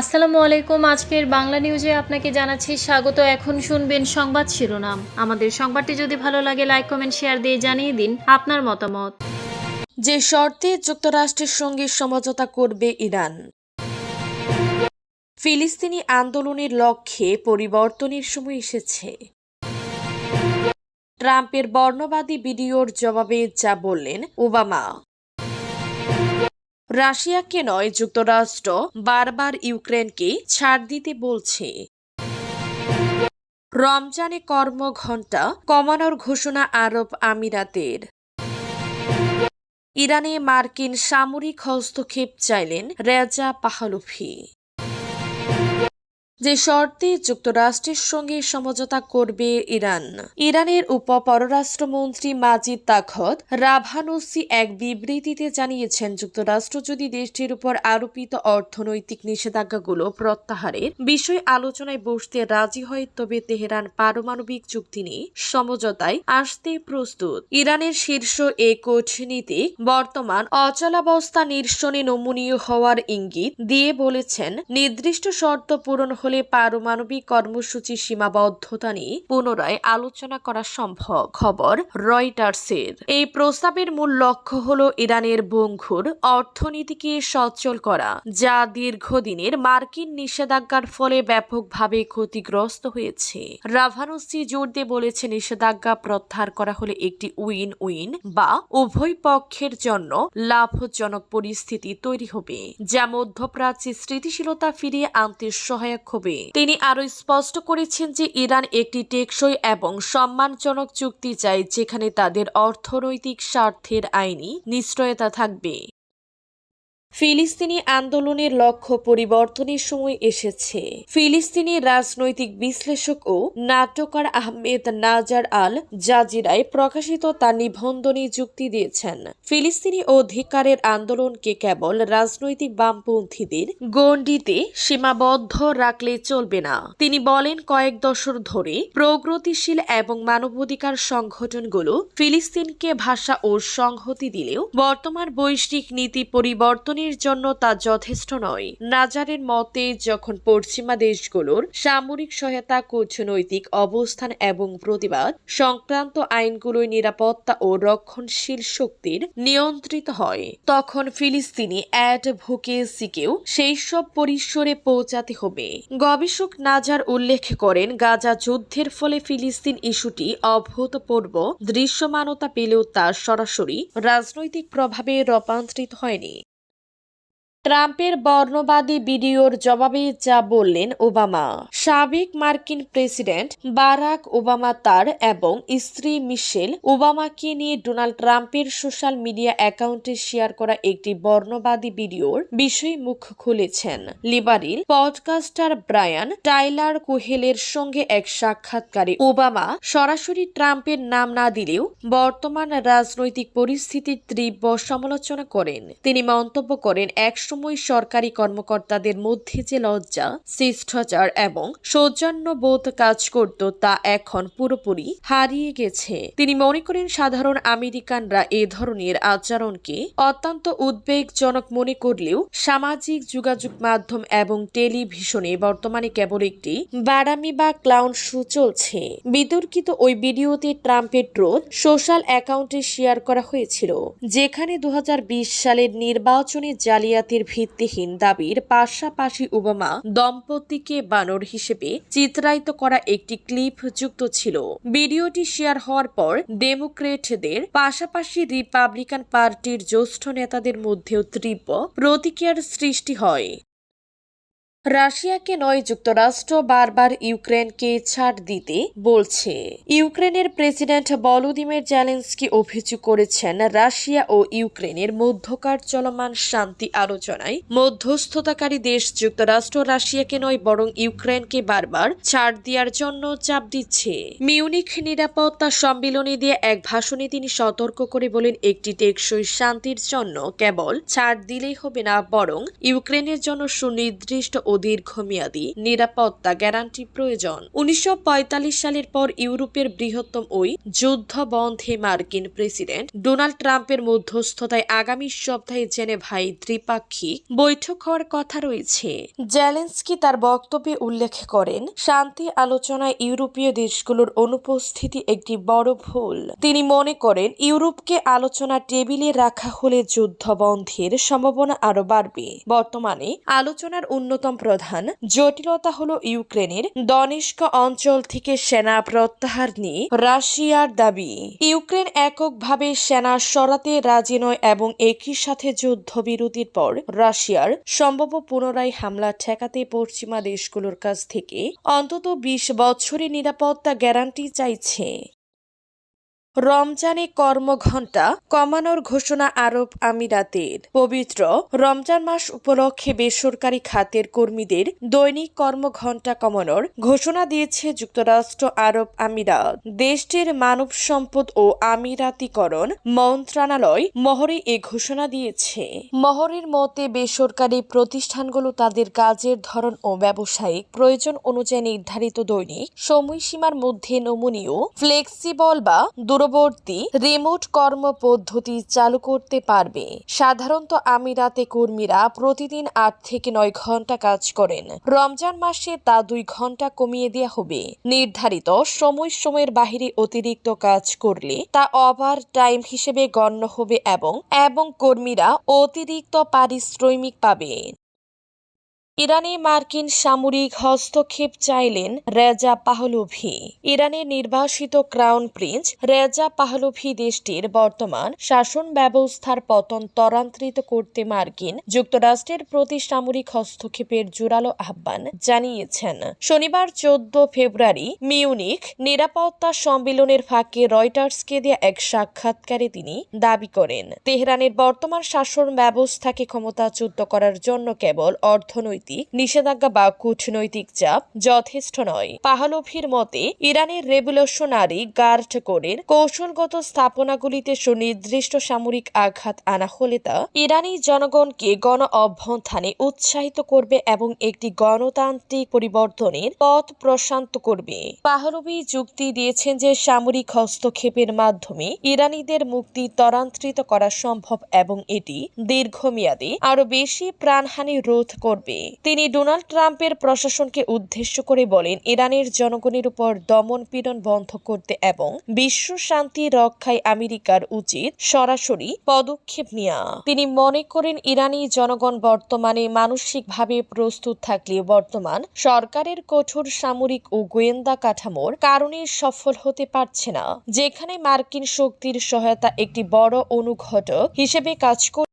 আসসালামু আলাইকুম। আজকের বাংলা নিউজে আপনাকে জানাচ্ছি স্বাগত। এখন শুনবেন সংবাদ শিরোনাম। আমাদের সংবাদটি যদি ভালো লাগে লাইক কমেন্ট শেয়ার দিয়ে জানিয়ে দিন আপনার মতামত। যে শর্তে যুক্তরাষ্ট্রের সঙ্গে সমঝোতা করবে ইরান। ফিলিস্তিনি আন্দোলনের লক্ষ্যে পরিবর্তনের সময় এসেছে। ট্রাম্পের বর্ণবাদী ভিডিওর জবাবে যা বললেন ওবামা। রাশিয়াকে নয়, যুক্তরাষ্ট্র বারবার ইউক্রেনকে ছাড় দিতে বলছে। রমজানে কর্মঘণ্টা কমানোর ঘোষণা আরব আমিরাতের। ইরানে মার্কিন সামরিক হস্তক্ষেপ চাইলেন রেজা পাহলুফি যে শর্তে যুক্তরাষ্ট্রের সঙ্গে সমঝোতা করবে ইরান। ইরানের উপ পররাষ্ট্রমন্ত্রী মাজিদ তাখত রাভানুসি এক বিবৃতিতে জানিয়েছেন, যুক্তরাষ্ট্র যদি দেশটির উপর আরোপিত অর্থনৈতিক নিষেধাজ্ঞাগুলো প্রত্যাহারের বিষয় আলোচনায় বসতে রাজি হয়, তবে তেহরান পারমাণবিক চুক্তি নিয়ে সমঝোতায় আসতে প্রস্তুত। ইরানের শীর্ষ এ কূটনীতি বর্তমান অচলাবস্থা নিরসনে নমনীয় হওয়ার ইঙ্গিত দিয়ে বলেছেন, নির্দিষ্ট শর্ত পূরণ হলে পারমাণবিক কর্মসূচি সীমাবদ্ধতা নিয়ে পুনরায় আলোচনা করা সম্ভব, খবর রয়টার্সের। এই প্রস্তাবের মূল লক্ষ্য হল ইরানের বঙ্গুর অর্থনীতিকে সচল করা, যা দীর্ঘদিনের মার্কিন নিষেধাজ্ঞার ফলে ব্যাপকভাবে ক্ষতিগ্রস্ত হয়েছে। রাভানুসি জোর দিয়ে বলেছে নিষেধাজ্ঞা প্রত্যাহার করা হলে একটি উইন উইন বা উভয় পক্ষের জন্য লাভজনক পরিস্থিতি তৈরি হবে, যা মধ্যপ্রাচ্যে স্থিতিশীলতা ফিরিয়ে আনতে সহায়ক হবে তিনি আরও স্পষ্ট করেছেন যে ইরান একটি টেকসই এবং সম্মানজনক চুক্তি চায় যেখানে তাদের অর্থনৈতিক স্বার্থের আইনি নিশ্চয়তা থাকবে। ফিলিস্তিনি আন্দোলনের লক্ষ্য পরিবর্তনের সময় এসেছে। ফিলিস্তিনি রাজনৈতিক বিশ্লেষক ও নাট্যকার আহমেদ নাজার আল জাজিরায় প্রকাশিত তার নিবন্ধনে যুক্তি দিয়েছেন, ফিলিস্তিনি অধিকারের আন্দোলনকে কেবল রাজনৈতিক বামপন্থীদের গণ্ডিতে সীমাবদ্ধ রাখলে চলবে না। তিনি বলেন, কয়েক দশক ধরে প্রগতিশীল এবং মানবাধিকার সংগঠনগুলো ফিলিস্তিনকে ভাষা ও সংহতি দিলেও বর্তমান বৈশ্বিক নীতি পরিবর্তনের জন্য তা যথেষ্ট নয়। নাজারের মতে, যখন পশ্চিমা দেশগুলোর সামরিক সহায়তা, কূটনৈতিক অবস্থান এবং প্রতিবাদ সংক্রান্ত আইনগুলোই নিরাপত্তা ও রক্ষণশীল শক্তির নিয়ন্ত্রিত হয়, তখন ফিলিস্তিনি অ্যাডভোকেসিকেও সেই সব পরিসরে পৌঁছাতে হবে। গবেষক নাজার উল্লেখ করেন, গাজা যুদ্ধের ফলে ফিলিস্তিন ইস্যুটি অভূতপূর্ব দৃশ্যমানতা পেলেও তা সরাসরি রাজনৈতিক প্রভাবে রূপান্তরিত হয়নি। ট্রাম্পের বর্ণবাদী ভিডিওর জবাবে যা বললেন ওবামা। সাবেক মার্কিন প্রেসিডেন্ট বারাক ওবামা তার এবং স্ত্রী মিশেল ওবামাকে নিয়ে ডোনাল্ড ট্রাম্পের সোশ্যাল মিডিয়া অ্যাকাউন্টে শেয়ার করা একটি বর্ণবাদী ভিডিওর বিষয়ে মুখ খুলেছেন। লিবারিল পডকাস্টার ব্রায়ান টাইলার কোহেলের সঙ্গে এক সাক্ষাৎকারে ওবামা সরাসরি ট্রাম্পের নাম না দিলেও বর্তমান রাজনৈতিক পরিস্থিতির তীব্র সমালোচনা করেন। তিনি মন্তব্য করেন একসময় সরকারি কর্মকর্তাদের মধ্যে যে লজ্জা, শিষ্টাচার এবং সৌজন্যবোধ কাজ করত তা এখন পুরোপুরি হারিয়ে গেছে। তিনি মনে করেন সাধারণ আমেরিকানরা এ ধরনের আচরণকে অত্যন্ত উদ্বেগজনক মনে করলেও সামাজিক যোগাযোগ মাধ্যম এবং টেলিভিশনে বর্তমানে কেবল একটি বাড়ামি বা ক্লাউন শো চলছে। বিতর্কিত ওই ভিডিওতে ট্রাম্পের ট্রোথ সোশ্যাল অ্যাকাউন্টে শেয়ার করা হয়েছিল, যেখানে দু হাজার বিশ সালের নির্বাচনে জালিয়াতির ভিত্তিহীন দাবির পাশাপাশি ওবামা দম্পতিকে বানর হিসেবে চিত্রায়িত করা একটি ক্লিপ যুক্ত ছিল। ভিডিওটি শেয়ার হওয়ার পর ডেমোক্রেটদের, পাশাপাশি রিপাবলিকান পার্টির জ্যেষ্ঠ নেতাদের মধ্যেও তীব্র প্রতিক্রিয়ার সৃষ্টি হয়। রাশিয়াকে নয় যুক্তরাষ্ট্র বারবার ইউক্রেনকে ছাড় দিতে বলছে। ইউক্রেনের প্রেসিডেন্ট ভলোদিমির জেলেন্সকি অভিযোগ করেছেন, রাশিয়া ও ইউক্রেনের মধ্যকার চলমান শান্তি আলোচনায় মধ্যস্থতাকারী দেশ যুক্তরাষ্ট্র রাশিয়াকে নয়, বরং ইউক্রেনকে বারবার ছাড় দেওয়ার জন্য চাপ দিচ্ছে। মিউনিখ নিরাপত্তা সম্মেলনে দিয়ে এক ভাষণে তিনি সতর্ক করে বলেন, একটি টেকসই শান্তির জন্য কেবল ছাড় দিলেই হবে না, বরং ইউক্রেনের জন্য সুনির্দিষ্ট ও দীর্ঘমেয়াদী, নিরাপত্তা গ্যারান্টি প্রয়োজন। উনিশশো পঁয়তাল্লিশ সালের পর ইউরোপের বৃহত্তম ওই যুদ্ধ বন্ধে মার্কিন প্রেসিডেন্ট ডোনাল্ড ট্রাম্পের মধ্যস্থতায় আগামী সপ্তাহে জেনেভাই ত্রিপাক্ষিক বৈঠক হওয়ার কথা রয়েছে। জেলেন্সকি তার বক্তব্যে উল্লেখ করেন, শান্তি আলোচনায় ইউরোপীয় দেশগুলোর অনুপস্থিতি একটি বড় ভুল। তিনি মনে করেন, ইউরোপকে আলোচনা টেবিলে রাখা হলে যুদ্ধ বন্ধের সম্ভাবনা আরও বাড়বে। বর্তমানে আলোচনার অন্যতম প্রধান। জটিলতা হল ইউক্রেনের দনিষ্ক অঞ্চল থেকে সেনা প্রত্যাহার নিয়ে রাশিয়ার দাবি। ইউক্রেন এককভাবে সেনা সরাতে রাজি নয় এবং একই সাথে যুদ্ধবিরতির পর রাশিয়ার সম্ভাব্য পুনরায় হামলা ঠেকাতে পশ্চিমা দেশগুলোর কাছ থেকে অন্তত বিশ বছরের নিরাপত্তা গ্যারান্টি চাইছে। রমজানে কর্মঘণ্টা কমানোর ঘোষণা আরব আমিরাতের। পবিত্র রমজান মাস উপলক্ষে বেসরকারি খাতের কর্মীদের দৈনিক কর্মঘণ্টা কমানোর ঘোষণা দিয়েছে যুক্তরাষ্ট্র আরব আমিরাত। দেশটির মানব সম্পদ ও আমিরাতিকরণ মন্ত্রণালয় মহরে এ ঘোষণা দিয়েছে। মহরের মতে, বেসরকারি প্রতিষ্ঠানগুলো তাদের কাজের ধরন ও ব্যবসায়িক প্রয়োজন অনুযায়ী নির্ধারিত দৈনিক সময়সীমার মধ্যে নমনীয়, ফ্লেক্সিবল বা দূরবর্তী রিমোট কর্ম পদ্ধতি চালু করতে পারবে। সাধারণত আমিরাতে কর্মীরা প্রতিদিন আট থেকে নয় ঘণ্টা কাজ করেন। রমজান মাসে তা দুই ঘণ্টা কমিয়ে দেওয়া হবে। নির্ধারিত সময় সময়ের বাহিরে অতিরিক্ত কাজ করলে তা ওভার টাইম হিসেবে গণ্য হবে এবং এবং কর্মীরা অতিরিক্ত পারিশ্রমিক পাবেন ইরানে মার্কিন সামরিক হস্তক্ষেপ চাইলেন রেজা পাহলভি। ইরানের নির্বাসিত ক্রাউন প্রিন্স রেজা পাহলভি দেশটির বর্তমান শাসন ব্যবস্থার পতন ত্বরান্বিত করতে মার্কিন যুক্তরাষ্ট্রের প্রতি সামরিক হস্তক্ষেপের জোরালো আহ্বান জানিয়েছেন। শনিবার চোদ্দ ফেব্রুয়ারি মিউনিক নিরাপত্তা সম্মেলনের ফাঁকে রয়টার্সকে দেয়া এক সাক্ষাৎকারে তিনি দাবি করেন, তেহরানের বর্তমান শাসন ব্যবস্থাকে ক্ষমতাচ্যুত করার জন্য কেবল অর্থনৈতিক নিষেধাজ্ঞা বা কূটনৈতিক চাপ যথেষ্ট নয়। পাহলভির মতে, ইরানের রেভলিউশনারি গার্ড কোরের কৌশলগত স্থাপনাগুলিতে সুনির্দিষ্ট সামরিক আঘাত আনা হলে তা ইরানি জনগণকে গণ অভ্যন্থানে উৎসাহিত করবে এবং একটি গণতান্ত্রিক পরিবর্তনের পথ প্রশান্ত করবে। পাহলভি যুক্তি দিয়েছেন যে সামরিক হস্তক্ষেপের মাধ্যমে ইরানিদের মুক্তি ত্বরান্বিত করা সম্ভব এবং এটি দীর্ঘমেয়াদে আরও বেশি প্রাণহানি রোধ করবে। তিনি ডোনাল্ড ট্রাম্পের প্রশাসনকে উদ্দেশ্য করে বলেন, ইরানের জনগণের উপর দমন পীড়ন বন্ধ করতে এবং বিশ্ব শান্তি রক্ষায় আমেরিকার উচিত সরাসরি পদক্ষেপ নেওয়া তিনি মনে করেন, ইরানি জনগণ বর্তমানে মানসিকভাবে প্রস্তুত থাকলেও বর্তমান সরকারের কঠোর সামরিক ও গোয়েন্দা কাঠামোর কারণে সফল হতে পারছে না, যেখানে মার্কিন শক্তির সহায়তা একটি বড় অনুঘটক হিসেবে কাজ করে